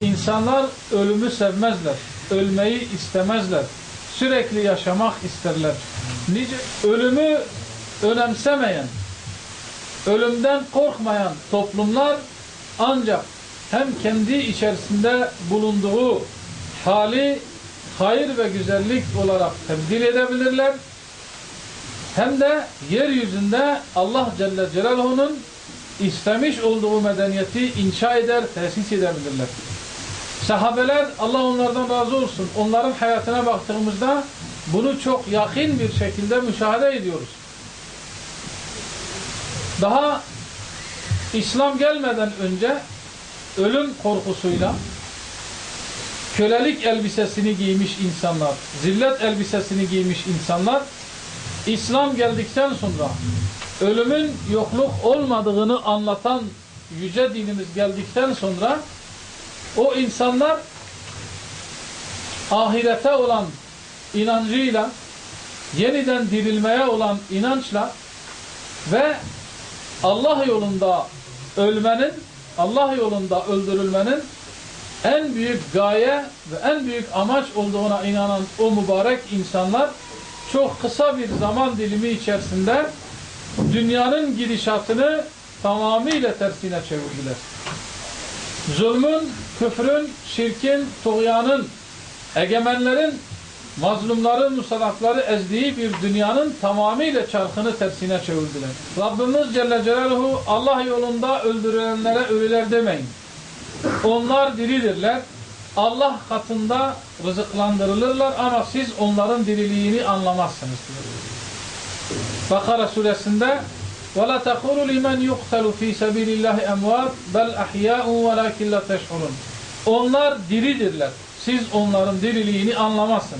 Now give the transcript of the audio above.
İnsanlar ölümü sevmezler. Ölmeyi istemezler. Sürekli yaşamak isterler. Nice ölümü önemsemeyen, ölümden korkmayan toplumlar ancak hem kendi içerisinde bulunduğu hali hayır ve güzellik olarak tebdil edebilirler hem de yeryüzünde Allah Celle Celaluhu'nun istemiş olduğu medeniyeti inşa eder, tesis edebilirler. Sahabeler Allah onlardan razı olsun. Onların hayatına baktığımızda bunu çok yakın bir şekilde müşahede ediyoruz. Daha İslam gelmeden önce ölüm korkusuyla kölelik elbisesini giymiş insanlar, zillet elbisesini giymiş insanlar İslam geldikten sonra ölümün yokluk olmadığını anlatan yüce dinimiz geldikten sonra o insanlar ahirete olan inancıyla yeniden dirilmeye olan inançla ve Allah yolunda ölmenin Allah yolunda öldürülmenin en büyük gaye ve en büyük amaç olduğuna inanan o mübarek insanlar çok kısa bir zaman dilimi içerisinde dünyanın gidişatını tamamıyla tersine çevirdiler. Zulmün, küfrün, şirkin, tuğyanın, egemenlerin, mazlumların, musalafları ezdiği bir dünyanın tamamıyla çarkını tersine çevirdiler. Rabbimiz Celle Celaluhu Allah yolunda öldürülenlere ölüler demeyin. Onlar diridirler. Allah katında rızıklandırılırlar ama siz onların diriliğini anlamazsınız. Bakara suresinde وَلَا تَقُولُ لِمَنْ يُقْتَلُ ف۪ي سَب۪يلِ اللّٰهِ اَمْوَاتٍ بَلْ اَحْيَاءٌ وَلَاكِنْ لَا تَشْعُرُونَ Onlar diridirler. Siz onların diriliğini anlamazsınız.